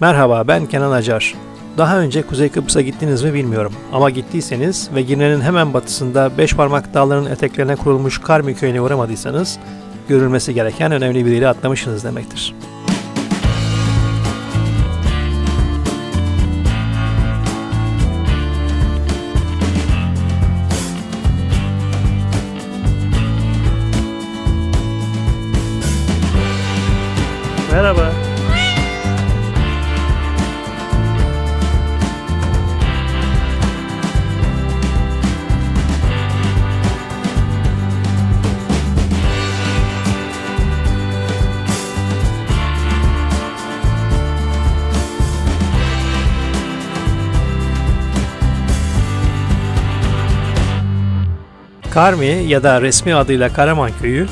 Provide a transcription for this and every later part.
Merhaba ben Kenan Acar. Daha önce Kuzey Kıbrıs'a gittiniz mi bilmiyorum ama gittiyseniz ve Girne'nin hemen batısında Beşparmak Dağları'nın eteklerine kurulmuş Karmi köyüne uğramadıysanız görülmesi gereken önemli bir yeri atlamışsınız demektir. Merhaba. Karmi ya da resmi adıyla Karaman Köyü,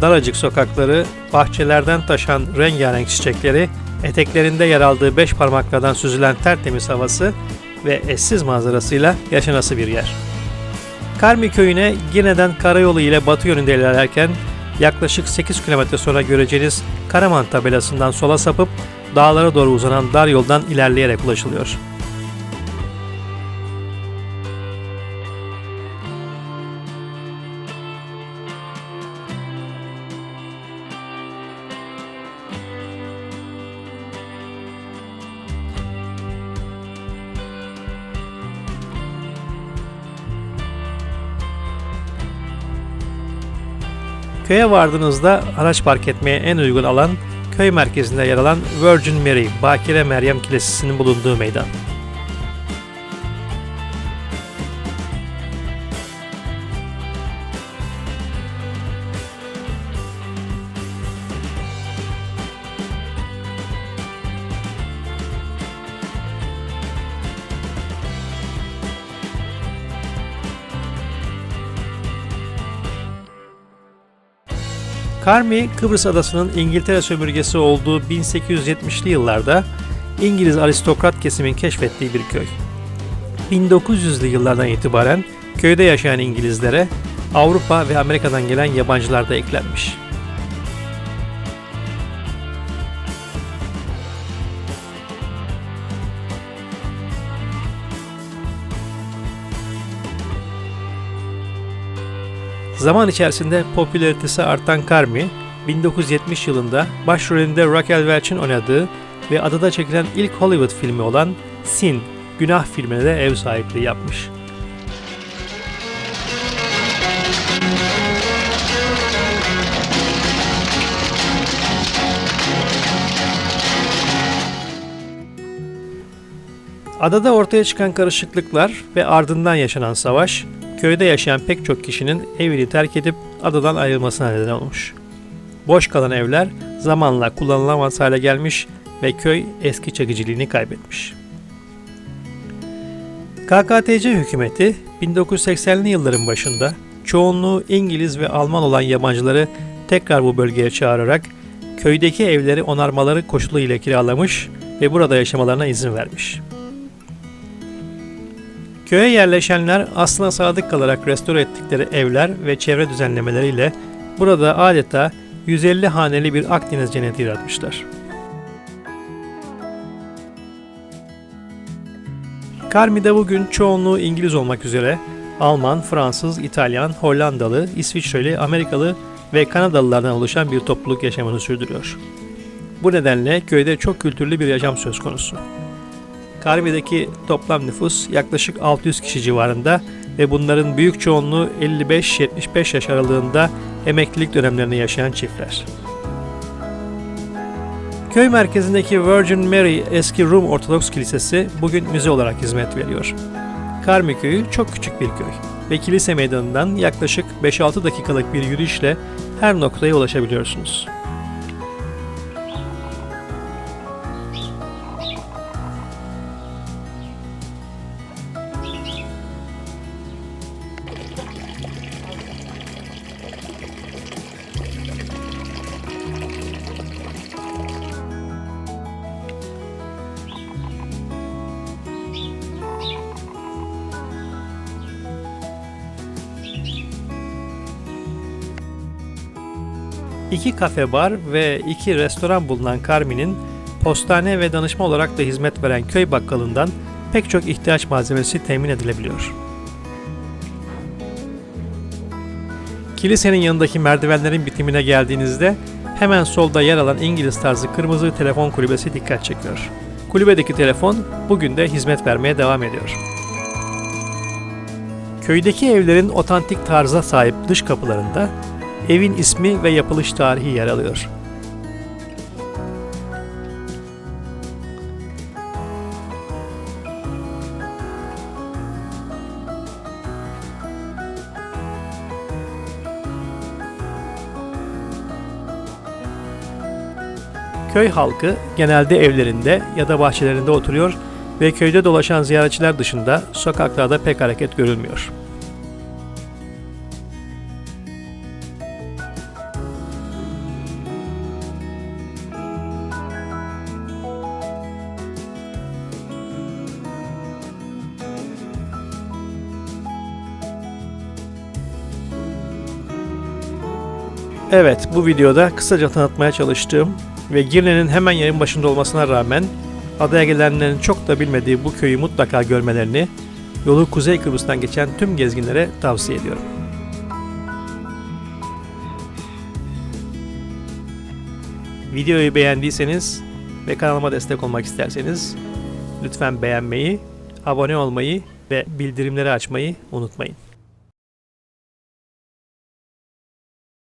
daracık sokakları, bahçelerden taşan rengarenk çiçekleri, eteklerinde yer aldığı beş parmaklardan süzülen tertemiz havası ve eşsiz manzarasıyla yaşanası bir yer. Karmi köyüne Gine'den karayolu ile batı yönünde ilerlerken yaklaşık 8 kilometre sonra göreceğiniz Karaman tabelasından sola sapıp dağlara doğru uzanan dar yoldan ilerleyerek ulaşılıyor. Köye vardığınızda araç park etmeye en uygun alan köy merkezinde yer alan Virgin Mary, Bakire Meryem Kilisesi'nin bulunduğu meydan. Karmi, Kıbrıs adasının İngiltere sömürgesi olduğu 1870'li yıllarda İngiliz aristokrat kesimin keşfettiği bir köy. 1900'lü yıllardan itibaren köyde yaşayan İngilizlere Avrupa ve Amerika'dan gelen yabancılar da eklenmiş. Zaman içerisinde popülaritesi artan Carmi, 1970 yılında başrolünde Raquel Welch'in oynadığı ve adada çekilen ilk Hollywood filmi olan Sin, Günah filmine de ev sahipliği yapmış. Adada ortaya çıkan karışıklıklar ve ardından yaşanan savaş, köyde yaşayan pek çok kişinin evini terk edip adadan ayrılmasına neden olmuş. Boş kalan evler zamanla kullanılamaz hale gelmiş ve köy eski çekiciliğini kaybetmiş. KKTC hükümeti 1980'li yılların başında çoğunluğu İngiliz ve Alman olan yabancıları tekrar bu bölgeye çağırarak köydeki evleri onarmaları koşuluyla kiralamış ve burada yaşamalarına izin vermiş. Köye yerleşenler aslına sadık kalarak restore ettikleri evler ve çevre düzenlemeleriyle burada adeta 150 haneli bir Akdeniz cenneti yaratmışlar. Karmi'de bugün çoğunluğu İngiliz olmak üzere Alman, Fransız, İtalyan, Hollandalı, İsviçreli, Amerikalı ve Kanadalılardan oluşan bir topluluk yaşamını sürdürüyor. Bu nedenle köyde çok kültürlü bir yaşam söz konusu. Karmi'deki toplam nüfus yaklaşık 600 kişi civarında ve bunların büyük çoğunluğu 55-75 yaş aralığında emeklilik dönemlerini yaşayan çiftler. Köy merkezindeki Virgin Mary eski Rum Ortodoks Kilisesi bugün müze olarak hizmet veriyor. Karmi köyü çok küçük bir köy ve kilise meydanından yaklaşık 5-6 dakikalık bir yürüyüşle her noktaya ulaşabiliyorsunuz. İki kafe bar ve iki restoran bulunan Carmi'nin postane ve danışma olarak da hizmet veren köy bakkalından pek çok ihtiyaç malzemesi temin edilebiliyor. Kilisenin yanındaki merdivenlerin bitimine geldiğinizde hemen solda yer alan İngiliz tarzı kırmızı telefon kulübesi dikkat çekiyor. Kulübedeki telefon bugün de hizmet vermeye devam ediyor. Köydeki evlerin otantik tarza sahip dış kapılarında evin ismi ve yapılış tarihi yer alıyor. Köy halkı genelde evlerinde ya da bahçelerinde oturuyor ve köyde dolaşan ziyaretçiler dışında sokaklarda pek hareket görülmüyor. Evet, bu videoda kısaca tanıtmaya çalıştığım ve Girne'nin hemen yayın başında olmasına rağmen adaya gelenlerin çok da bilmediği bu köyü mutlaka görmelerini yolu Kuzey Kıbrıs'tan geçen tüm gezginlere tavsiye ediyorum. Videoyu beğendiyseniz ve kanalıma destek olmak isterseniz lütfen beğenmeyi, abone olmayı ve bildirimleri açmayı unutmayın.